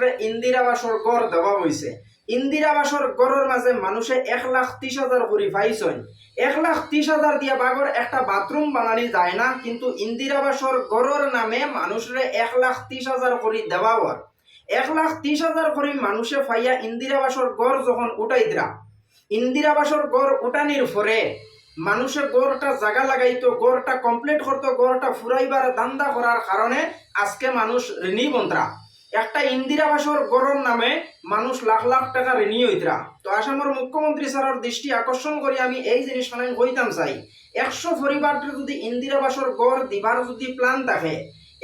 মানুষরে ইন্দিরাবাসর গড় দেওয়া হয়েছে ইন্দিরাবাসর গড়ের মাঝে মানুষে এক লাখ ত্রিশ হাজার করে পাইছেন এক লাখ ত্রিশ হাজার দিয়া বাগর একটা বাথরুম বানানি যায় না, কিন্তু ইন্দিরাবাসর গড়ের নামে মানুষরে এক লাখ ত্রিশ হাজার করে দেওয়া হয় এক লাখ ত্রিশ হাজার করে মানুষে ফাইয়া ইন্দিরাবাসর গড় যখন উঠাইতরা ইন্দিরাবাসর গড় উঠানির পরে মানুষের গড়টা জায়গা লাগাইতো গড়টা কমপ্লিট করতো গড়টা ফুরাইবার দান্দা করার কারণে আজকে মানুষ ঋণী বন্তরা একটা ইন্দিরাবাসর গড়ের নামে মানুষ লাখ লাখ টাকা ঋণী হইতরা। তো আসামের মুখ্যমন্ত্রী স্যারের দৃষ্টি আকর্ষণ করে আমি এই জিনিস মানে হইতাম চাই। একশো পরিবারটা যদি ইন্দিরাবাসর গড় দিবার যদি প্ল্যান থাকে,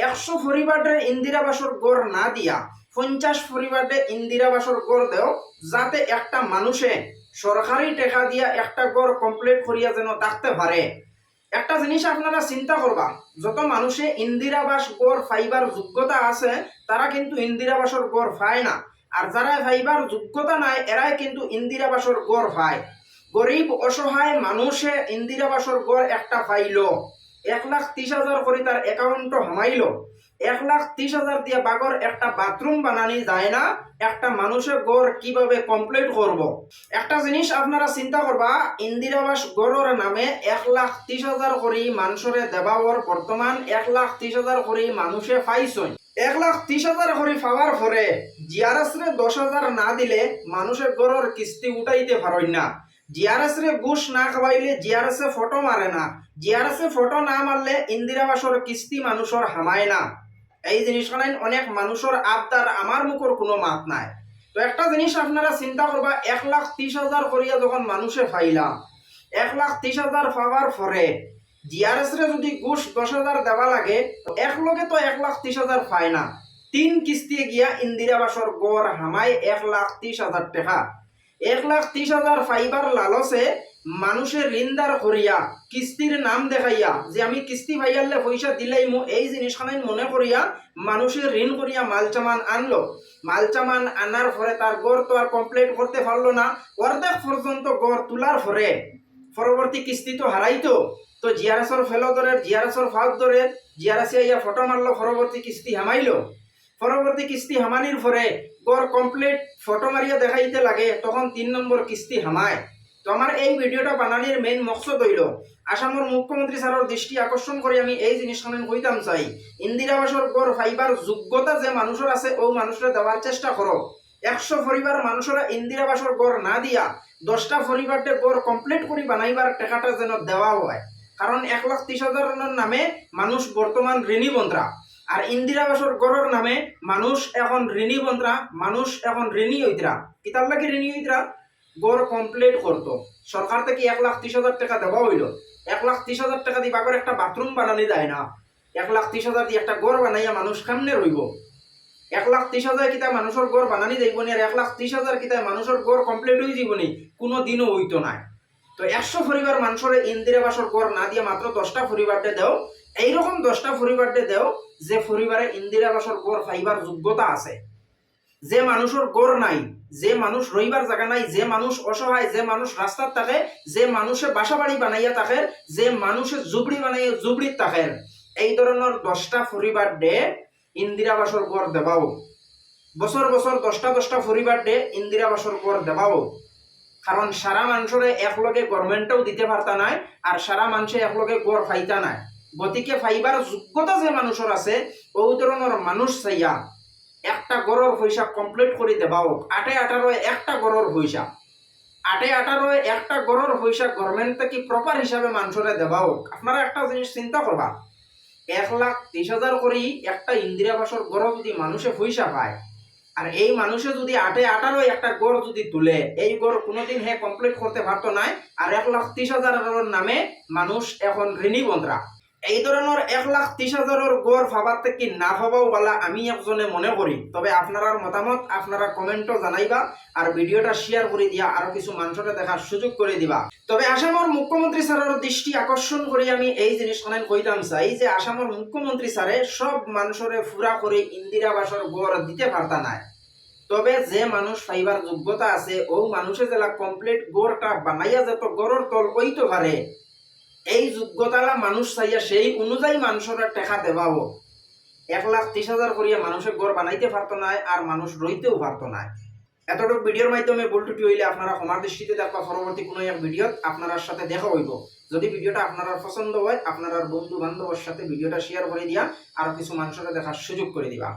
একশো পরিবারের ইন্দিরাবাসর গড় না দিয়া, পঞ্চাশ পরিবারে ইন্দিরাবাসর গড় দেও, যাতে একটা মানুষে সরকারি টাকা দিয়া একটা গড় কমপ্লিট করিয়া যেন থাকতে পারে। একটা জিনিস আপনারা চিন্তা করবা যত মানুষে ইন্দিরাবাস গড় ফাইবার যোগ্যতা আছে তারা কিন্তু ইন্দিরাবাসর গড় পায় না। আর যারা ফাইবার যোগ্যতা নাই এরাই কিন্তু ইন্দিরাবাসর গড় পায়। গরিব অসহায় মানুষে ইন্দিরাবাসর গড় একটা পাইলো। এক লাখ ত্রিশ হাজার করে তার অ্যাকাউন্ট হামাইলো। এক লাখ ত্রিশ হাজার দিয়ে বাগর একটা বাথরুম বানানি যায় না, একটা মানুষের গড় কীভাবে কমপ্লিট করব। একটা জিনিস আপনারা চিন্তা করবা ইন্দিরাবাস গড়ের নামে এক লাখ ত্রিশ হাজার করে মানুষরে দেবাওয়ার বর্তমান এক লাখ ত্রিশ হাজার করে মানুষে পাইছই। এক লাখ ত্রিশ হাজার করে পাওয়ার পরে জিআরএস দশ হাজার না দিলে মানুষের গড়ের কিস্তি উঠাইতে পারই না। জিআরএস রে ঘুষ না খাওয়াইলে জিআরএস এ ফটো মারে না। জিআরএস এ ফটো না মারলে ইন্দিরাবাসর কিস্তি মানুষের হামায় না। এই জিনিসখান অনেক মানুষের আবদার আমার মুখর কোনো মাত নাই। তো একটা জিনিস আপনারা চিন্তা করবা, এক লাখ ত্রিশ হাজার করিয়া যখন মানুষে ফাইলাম এক লাখ ত্রিশ হাজার পাওয়ার পরে জিআরএস রে যদি ঘুষ দশ হাজার দেওয়া লাগে এক লগে তো এক লাখ ত্রিশ হাজার পায় না। তিন কিস্তি গিয়া ইন্দিরাবাসর গড় হামায় এক লাখ ত্রিশ হাজার টাকা। এক লাখ ত্রিশ হাজার ফাইবার লালসে মানুষের ঋণদার করিয়া কিস্তির নাম দেখাইয়া, যে আমি কিস্তি ভাইয়ালে পয়সা দিলেই মো এই জিনিসখানাই মনে করিয়া মানুষের ঋণ করিয়া মালচামান আনলো। মালচামান আনার পরে তার গড় তো আর কমপ্লিট করতে পারল না। অর্ধেক পর্যন্ত গড় তোলার পরে পরবর্তী কিস্তি তো হারাইতো তো জিআরএসর ফেলো দরের জিআরএসর ফাঁক দরের জিআরএসে ইয়া ফটো মারলো পরবর্তী কিস্তি হামাইলো। পরবর্তী কিস্তি হামানির পরে গড় কমপ্লিট ফটো মারিয়া দেখাইতে লাগে, তখন তিন নম্বর কিস্তি হামায় তো আমার এই ভিডিওটা বানানির মেইন মকসদ হইল আসামের মুখ্যমন্ত্রী স্যারের দৃষ্টি আকর্ষণ করে আমি এই জিনিসখানে কইতাম চাই। ইন্দিরাবাসর গড় ফাইবার যোগ্যতা যে মানুষের আছে ও মানুষের দেওয়ার চেষ্টা করো একশো পরিবার মানুষরা ইন্দিরাবাসর গড় না দিয়া দশটা পরিবারতে গড় কমপ্লিট করে বানাইবার টাকাটা যেন দেওয়া হয়। কারণ এক লাখ ত্রিশ হাজারের নামে মানুষ বর্তমান ঋণী বন্ত্রা আর ইন্দিরাবাসর গড়ের নামে মানুষ এখন ঋণী বন্ত্রা মানুষ এখন ঋণী হইতরা কিতাব লাগে ঋণী হইতরা গড় কমপ্লিট করতো সরকার থেকে এক লাখ ত্রিশ হাজার টাকা দেওয়া হইল? এক লাখ ত্রিশ হাজার টাকা দিয়ে বাগর একটা বাথরুম বানানি যায় না। এক লাখ ত্রিশ হাজার দিয়ে একটা গড় বানাইয়া মানুষ কেমনে রইব এক লাখ ত্রিশ হাজার কিতা মানুষের গড় বানানি যাইব নি আর এক লাখ ত্রিশ হাজার কিতা মানুষের গড় কমপ্লিট হয়ে যাব নি, কোনো দিনও হইতো নাই। তো একশো পরিবার মানুষের ইন্দিরাবাসর গড় না দিয়ে মাত্র দশটা পরিবারটে দেও এইরকম দশটা পরিবারটে দেও, যে পরিবারে ইন্দিরাবাসর গড় পাইবার যোগ্যতা আছে। যে মানুষের গড় নাই, যে মানুষ রইবার জায়গা নাই, যে মানুষ অসহায়, যে মানুষ রাস্তার থাকে, যে মানুষে বাসা বাড়ি বানাইয়া থাকে, যে মানুষে জুবড়ি বানাইয়া জুবড়ির থাকে। এই ধরনের দশটা পরিবার ডে ইন্দিরাবাসর গড় দেবাও। বছর বছর দশটা দশটা পরিবার ডে ইন্দিরাবাসর গড় দেবাও। কারণ সারা মানুষের একলগে গভর্নমেন্টও দিতে পারতা নাই আর সারা মানুষে একলগে গড় ফাইতা নাই। গতিকে ফাইবার যোগ্যতা যে মানুষের আছে ওই ধরনের মানুষ চাইয়া একটা গড়র পয়সা কমপ্লিট করে দেবাও আটে আঠারো একটা গড়র পয়সা আটে আঠারো একটা গড়র পয়সা গভর্নমেন্ট থেকে প্রপার হিসাবে মানুষরে দেবাও আপনারা একটা জিনিস চিন্তা করবা এক লাখ ত্রিশ হাজার করেই একটা ইন্দিরাবাসর গড় যদি মানুষে পয়সা পায় আর এই মানুষে যদি আটে আঠারো একটা গড় যদি তুলে, এই গড় কোনোদিন হে কমপ্লিট করতে পারতো নাই আর এক লাখ ত্রিশ হাজারের নামে মানুষ এখন ঋণী বন্ধরা এই ধরনের এক লাখ ত্রিশ হাজারের গড় ভাবার থেকে না ভাবাও বলা আমি একজনে মনে করি। তবে আপনার মতামত আপনারা কমেন্টও জানাইবা আর ভিডিওটা শেয়ার করে দিয়া আরও কিছু মানুষটা দেখার সুযোগ করে দিবা। তবে আসামের মুখ্যমন্ত্রী স্যারের দৃষ্টি আকর্ষণ করে আমি এই জিনিস অনেক কইতাম চাই যে আসামের মুখ্যমন্ত্রী স্যারে সব মানুষরে ফুরা করে ইন্দিরাবাসর গড় দিতে পারতা নাই। তবে যে মানুষ ফাইবার যোগ্যতা আছে ও মানুষে জেলা কমপ্লিট গড়টা বানাইয়া যেত গড়র তল ওইতো পারে এই যোগ্যতালা মানুষ চাইয়া সেই অনুযায়ী মানুষের টেকা দেবাও এক লাখ ত্রিশ হাজার করিয়া মানুষের ঘর বানাইতে পারতো না আর মানুষ রইতেও পারতো না এতটুকু ভিডিওর মাধ্যমে ভুল হইলে আপনারা ক্ষমার দৃষ্টিতে দেখবা পরবর্তী কোনো এক ভিডিওত আপনার সাথে দেখা হইব। যদি ভিডিওটা আপনার পছন্দ হয় আপনার বন্ধু বান্ধবের সাথে ভিডিওটা শেয়ার করে দিয়া আর কিছু মানুষের দেখার সুযোগ করে দিবা।